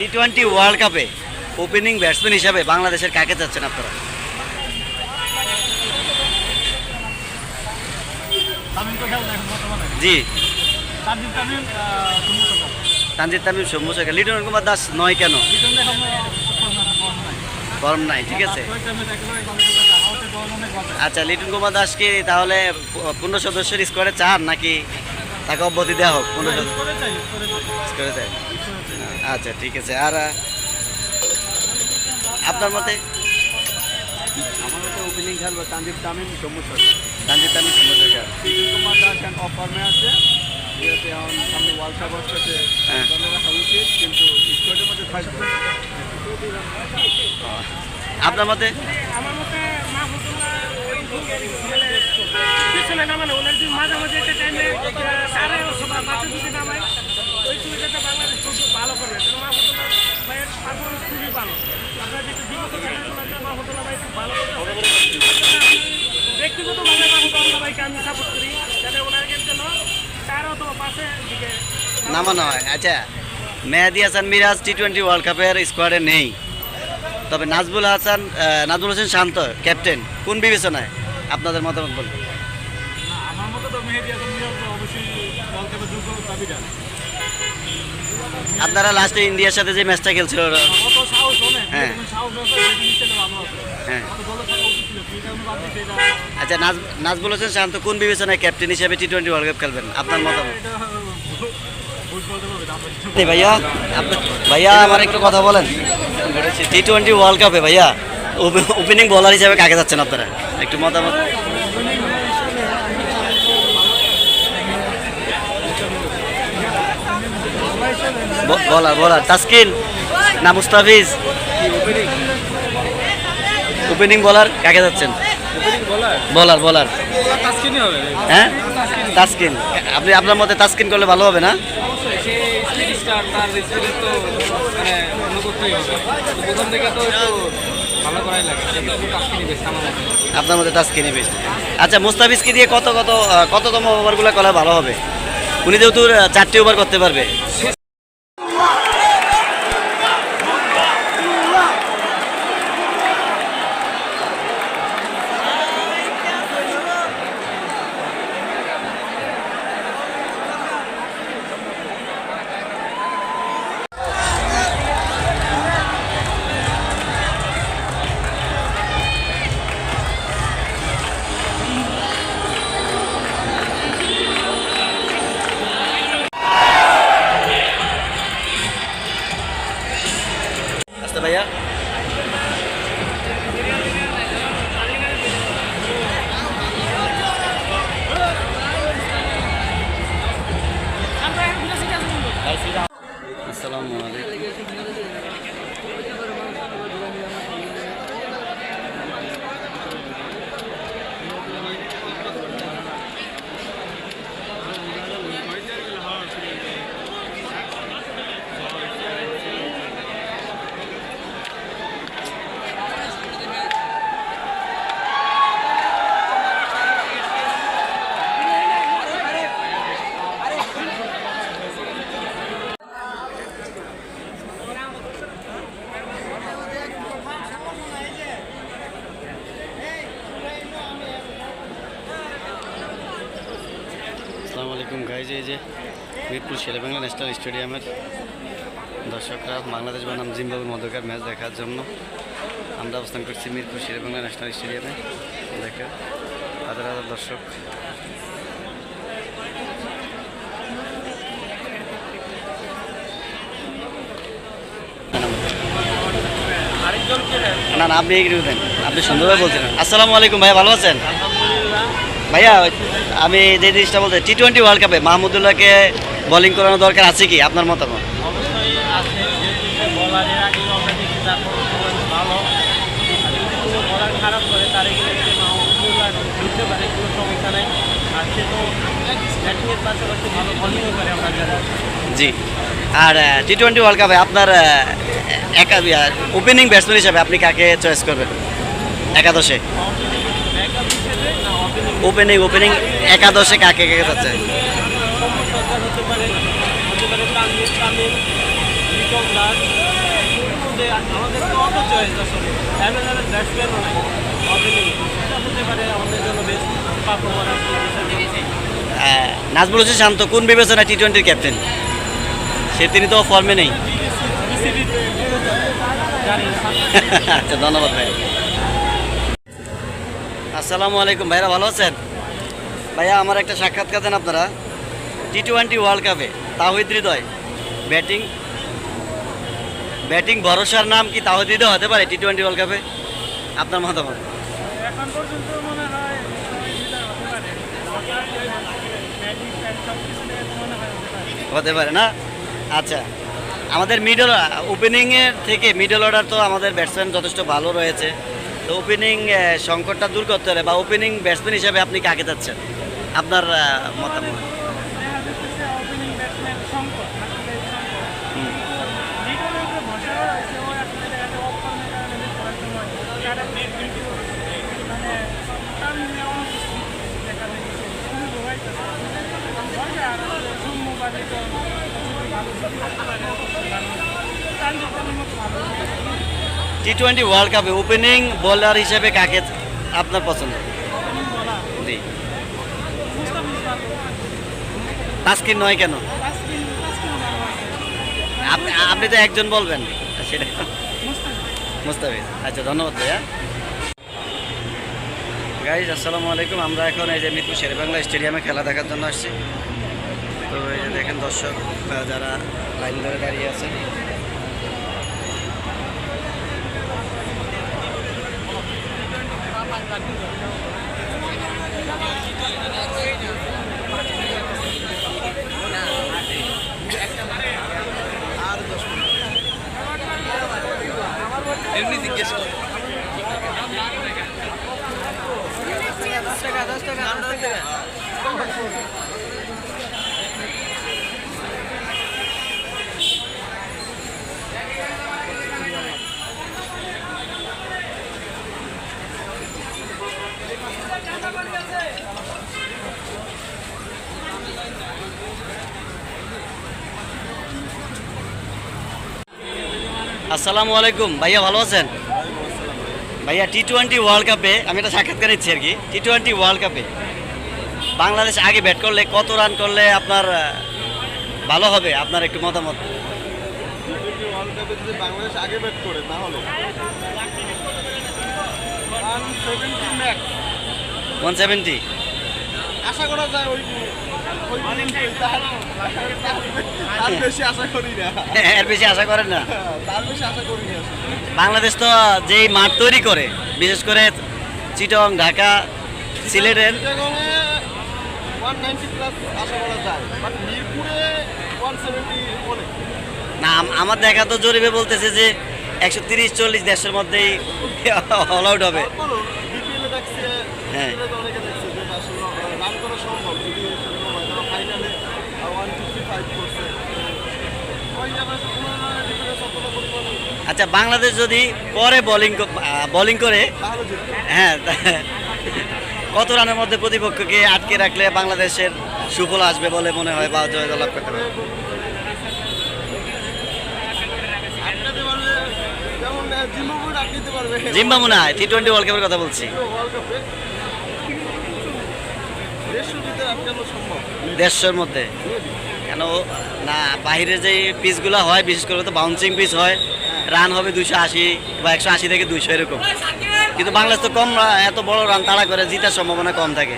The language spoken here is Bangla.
টি টোয়েন্টি ওয়ার্ল্ড কাপে ওপেনিং ব্যাটসম্যান হিসাবে বাংলাদেশের কাকে চাচ্ছেন আপনারা? জি। তানজিদ তামিম সৌম্য সরকার। লিটন কুমার দাস নয় কেন? ফর্ম নাই ঠিক আছে। আচ্ছা লিটন কুমার দাস কি তাহলে পূর্ণ সদস্যের স্কোয়াডে চান নাকি তাকে অব্যাহতি দেওয়া হোক? পূর্ণ সদস্য করে চাই। আচ্ছা ঠিক আছে। আর আপনার মতে? আমার ওপেনিং খেলবে তানজিব তামিম সৌম্য সরকার তানজিদ তামিম সৌম্য সরকার লিটন কুমার দাস এখন অফ ফর্মে আছে। যেহেতু এখন সামনে ওয়ার্ল্ড কাপ আসতেছে হ্যাঁ। রাখা উচিত কিন্তু স্কোয়াডের মধ্যে থাকবে। আপনার মতে? আমার মতে মাহমুদুল্লাহ ওই পিছনে নামানো ওনার যদি মাঝামাঝি একটা টাইমে সাড়ে অথবা বাচ্চা যদি নামায় সুবিধাটা বাংলাদেশ খুব ভালো করবে কারণ মাহমুদুল্লাহ ভাইয়ের পারফরমেন্স খুবই ভালো। আপনারা যেহেতু বিগত খেলাগুলোতে মাহমুদুল্লাহ ভাই খুব ভালো ব্যক্তিগতভাবে মাহমুদুল্লাহ ভাইকে আমি সাপোর্ট করি। যাতে জন্য চার অথবা পাঁচের দিকে নামানো হয় আচ্ছা। Mehadi Hasan Miraz T twenty world কাপের স্কোয়াডে নেই। তবে নাজবুল হাসান আহ, নাজমুল হোসেন শান্ত ক্যাপ্টেন কোন বিবেচনায়? আপনাদের মতামত বলুন। না, আমার মতে তো মেহেদি হাসান মিরাজ তো অবশ্যই ওয়ার্ল্ড কাপের যোগ্য দাবিদার আপনারা লাস্টে ইন্ডিয়ার সাথে যে ম্যাচটা খেলছিল হ্যাঁ। হ্যাঁ। আচ্ছা নাজ, নাজবুল হোসেন শান্ত, কোন বিবেচনায় ক্যাপ্টেন হিসেবে টি টোয়েন্টি ওয়ার্ল্ড কাপ খেলবেন? আপনার মতামত? ভাইয়া ভাইয়া, আমার একটু কথা বলেন। টি টোয়েন্টি ওয়ার্ল্ড কাপে ভাইয়া ওপেনিং বলার হিসাবে কাকে যাচ্ছেন আপনারা? একটু মতামত। বলার বলার তাসকিন না মুস্তাফিজ? ওপেনিং বলার কাকে যাচ্ছেন? বলার বলার হ্যাঁ? তাসকিন। আপনি আপনার মতে তাসকিন করলে ভালো হবে না? মানে বেশ আপনার মতে তাসকিনই বেস্ট আচ্ছা মুস্তাফিজকে দিয়ে কত কত কততম ওভারগুলো করা ভালো হবে? উনি যেহেতু চারটি ওভার করতে পারবে। গাইজ এই যে মিরপুর শেরেবাংলা ন্যাশনাল স্টেডিয়ামের দর্শকরা বাংলাদেশ বনাম জিম্বাবুর মধ্যকার ম্যাচ দেখার জন্য আমরা অবস্থান করছি মিরপুর শেরেবাংলা ন্যাশনাল স্টেডিয়ামে। দেখে হাজার হাজার দর্শক। আপনি এগিয়ে দেন। আপনি সুন্দরভাবে বলছেন। আসসালামু আলাইকুম ভাইয়া ভালো আছেন? ভাইয়া আমি যে জিনিসটা বলতে টি টোয়েন্টি ওয়ার্ল্ড কাপে মাহমুদুল্লাহকে বোলিং করানো দরকার আছে কি আপনার মতামত? অবশ্যই আছে যেহেতু বলারের আগে আমরা দেখি তার পারফরমেন্স ভালো। আর যদি কোনো বলার খারাপ করে তার এখানে মাহমুদুল্লাহ ঢুকতে পারে কোনো সমস্যা নেই। আর সে তো ব্যাটিংয়ের পাশাপাশি ভালো বলিংও করে আমরা জানি। জি। আর টি টোয়েন্টি ওয়ার্ল্ড কাপে আপনার একা ওপেনিং ব্যাটসম্যান হিসাবে আপনি কাকে চয়েস করবেন? একাদশে? ওপেনিং ওপেনিং একাদশে কাকে কাকে যাচ্ছে? নাজমুল হোসেন শান্ত কোন বিবেচনা টি টোয়েন্টির ক্যাপ্টেন সে তিনি তো ফর্মে নেই। আচ্ছা ধন্যবাদ ভাই। আসসালামু আলাইকুম ভাইরা ভালো আছেন? ভাইয়া আমার একটা সাক্ষাৎকার দেন আপনারা। টি টোয়েন্টি ওয়ার্ল্ড কাপে তাহিদ হৃদয়। ব্যাটিং ব্যাটিং ভরসার নাম কি তাহিদ হৃদয় হতে পারে টি টোয়েন্টি ওয়ার্ল্ড কাপে আপনার মতামত? এখন পর্যন্ত মনে হয় পারে হতে পারে না? আচ্ছা আমাদের মিডল ওপেনিংয়ের থেকে মিডল অর্ডার তো আমাদের ব্যাটসম্যান যথেষ্ট ভালো রয়েছে। তো ওপেনিং সংকটটা দূর করতে হলে বা ওপেনিং ব্যাটসম্যান হিসেবে আপনি কাকে যাচ্ছেন? আপনার মতামত দেখা যাচ্ছে ওপেনিং ব্যাটসম্যান সংকট আসলে সংকট হুম। লিডারের উপরে ভরসা করা হয়েছে ও আসলে দেখা যায় অফ ফর্মে কারণে miss করার সময় তারা কিন্তু মানে তার নিয়ে অনুপস্থিত দেখা যায় শুরু হইতেছে ভরসা আর সৌম্য বাদে তো ভালো করতে পারে তানজিদের মতো ভালো টি টোয়েন্টি ওয়ার্ল্ড কাপে ওপেনিং বোলার হিসেবে কাকে আপনার পছন্দ? তাস্কিন নয় কেন? আপনি তো একজন বলবেন। সেটা মুস্তাফিজ। আচ্ছা ধন্যবাদ ভাইয়া। গাইজ আসসালামু আলাইকুম। আমরা এখন এই যে মিরপুর শেরেবাংলা স্টেডিয়ামে খেলা দেখার জন্য আসছি। তো এই যে দেখেন দর্শক, যারা লাইন ধরে দাঁড়িয়ে আছে আসসালামু আলাইকুম। ভাইয়া ভালো আছেন? ভাইয়া টি টোয়েন্টি ওয়ার্ল্ড কাপে আমি একটা সাক্ষাৎকার নিচ্ছি আর কি। টি টোয়েন্টি ওয়ার্ল্ড কাপে বাংলাদেশ আগে ব্যাট করলে কত রান করলে আপনার ভালো হবে? আপনার একটু মতামত? বাংলাদেশ ওয়ান আশা করেন না? বাংলাদেশ তো যেই মাঠ তৈরি করে, বিশেষ করে চিটং, ঢাকা, সিলেটের ওয়ান নাইনটি প্লাস আশা করা যায় বাট মিরপুরে ওয়ান সেভেন্টি অনেক না আমার দেখা তো জরিপে বলতেছে যে একশো তিরিশ চল্লিশ দেশের মধ্যেই অল আউট হবে। হ্যাঁ। আচ্ছা বাংলাদেশ যদি পরে বোলিং বোলিং করে হ্যাঁ কত রানের মধ্যে প্রতিপক্ষকে আটকে রাখলে বাংলাদেশের সুফল আসবে বলে মনে হয় বা জয় লাভ করতে পারে? জিম্বাবু টি টোয়েন্টি ওয়ার্ল্ড কথা বলছি। মধ্যে। কেন, না পিচগুলো হয়, বিশেষ করে তো বাউন্সিং পিচ হয় রান হবে দুশো আশি বা একশো আশি থেকে দুইশো এরকম। কিন্তু বাংলাদেশ তো কম এত বড় রান তাড়া করে জিতার সম্ভাবনা কম থাকে।